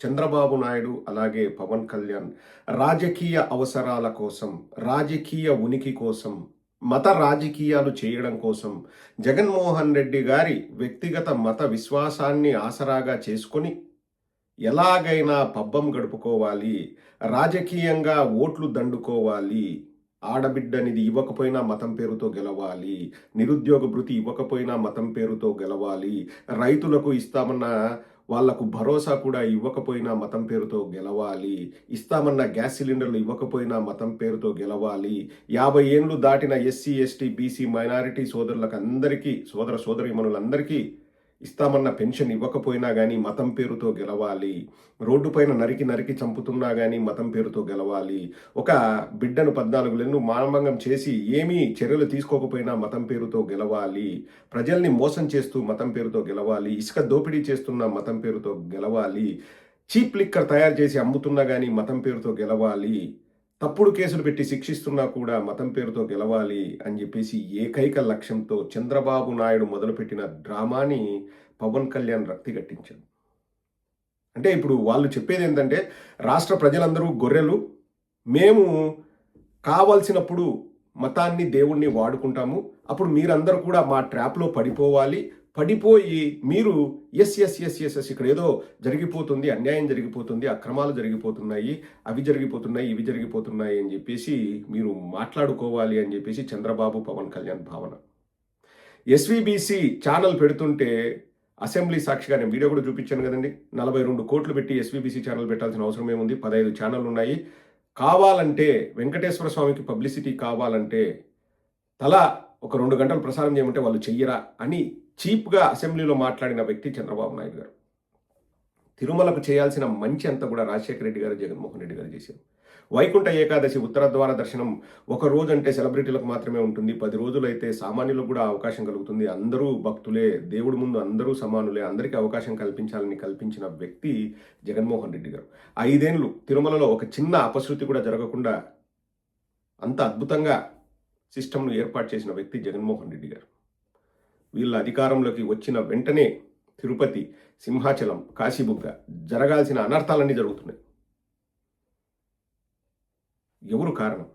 చంద్రబాబు నాయుడు అలాగే పవన్ కళ్యాణ్ రాజకీయ అవసరాల కోసం రాజకీయ ఉనికి కోసం మత రాజకీయాలు చేయడం కోసం జగన్మోహన్ రెడ్డి గారి వ్యక్తిగత మత విశ్వాసాన్ని ఆసరాగా చేసుకొని ఎలాగైనా పబ్బం గడుపుకోవాలి రాజకీయంగా ఓట్లు దండుకోవాలి ఆడబిడ్డనిది ఇవ్వకపోయినా మతం పేరుతో గెలవాలి నిరుద్యోగ భృతి ఇవ్వకపోయినా మతం పేరుతో గెలవాలి రైతులకు ఇస్తామన్న వాళ్ళకు భరోసా కూడా ఇవ్వకపోయినా మతం పేరుతో గెలవాలి. ఇస్తామన్న గ్యాస్ సిలిండర్లు ఇవ్వకపోయినా మతం పేరుతో గెలవాలి. యాభై ఏండ్లు దాటిన ఎస్సీ ఎస్టీ బీసీ మైనారిటీ సోదరులకు అందరికీ సోదర సోదరీమణులందరికీ ఇస్తామన్న పెన్షన్ ఇవ్వకపోయినా కానీ మతం పేరుతో గెలవాలి. రోడ్డుపైన నరికి నరికి చంపుతున్నా కానీ మతం పేరుతో గెలవాలి. ఒక బిడ్డను పద్నాలుగు నెలలు మానభంగం చేసి ఏమీ చర్యలు తీసుకోకపోయినా మతం పేరుతో గెలవాలి. ప్రజల్ని మోసం చేస్తూ మతం పేరుతో గెలవాలి. ఇసుక దోపిడీ చేస్తున్న మతం పేరుతో గెలవాలి. చీప్ లిక్కర్ తయారు చేసి అమ్ముతున్నా కానీ మతం పేరుతో గెలవాలి. తప్పుడు కేసులు పెట్టి శిక్షిస్తున్నా కూడా మతం పేరుతో గెలవాలి అని చెప్పేసి ఏకైక లక్ష్యంతో చంద్రబాబు నాయుడు మొదలుపెట్టిన డ్రామాని పవన్ కళ్యాణ్ రక్తి కట్టించాడు అంటే ఇప్పుడు వాళ్ళు చెప్పేది ఏంటంటే రాష్ట్ర ప్రజలందరూ గొర్రెలు మేము కావలసినప్పుడు మతాన్ని దేవుణ్ణి వాడుకుంటాము. అప్పుడు మీరందరూ కూడా మా ట్రాప్లో పడిపోవాలి. పడిపోయి మీరు yes yes yes yes yes ఇక్కడ ఏదో జరిగిపోతుంది అన్యాయం జరిగిపోతుంది అక్రమాలు జరిగిపోతున్నాయి అవి జరిగిపోతున్నాయి ఇవి జరిగిపోతున్నాయి అని చెప్పేసి మీరు మాట్లాడుకోవాలి అని చెప్పేసి చంద్రబాబు పవన్ కళ్యాణ్ భావన. ఎస్విబిసి ఛానల్ పెడుతుంటే అసెంబ్లీ సాక్షిగా నేను వీడియో కూడా చూపించాను కదండి. నలభై రెండు కోట్లు పెట్టి ఎస్విబిసి ఛానల్ పెట్టాల్సిన అవసరం ఏముంది? పదహైదు ఛానల్ ఉన్నాయి. కావాలంటే వెంకటేశ్వర స్వామికి పబ్లిసిటీ కావాలంటే తల ఒక రెండు గంటలు ప్రసారం చేయమంటే వాళ్ళు చెయ్యరా అని చీప్గా అసెంబ్లీలో మాట్లాడిన వ్యక్తి చంద్రబాబు నాయుడు గారు. తిరుమలకు చేయాల్సిన మంచి అంతా కూడా రాజశేఖర రెడ్డి గారు జగన్మోహన్ రెడ్డి గారు చేశారు. వైకుంఠ ఏకాదశి ఉత్తర ద్వార దర్శనం ఒక రోజు అంటే సెలబ్రిటీలకు మాత్రమే ఉంటుంది. పది రోజులైతే సామాన్యులకు కూడా అవకాశం కలుగుతుంది. అందరూ భక్తులే దేవుడి ముందు అందరూ సమానులే అందరికీ అవకాశం కల్పించాలని కల్పించిన వ్యక్తి జగన్మోహన్ రెడ్డి గారు. ఐదేండ్లు తిరుమలలో ఒక చిన్న అపశృతి కూడా జరగకుండా అంత అద్భుతంగా సిస్టమ్ను ఏర్పాటు చేసిన వ్యక్తి జగన్మోహన్ రెడ్డి గారు. వీళ్ళ అధికారంలోకి వచ్చిన వెంటనే తిరుపతి సింహాచలం కాశీబుగ్గ జరగాల్సిన అనర్థాలన్నీ జరుగుతున్నాయి. ఎవరు కారణం?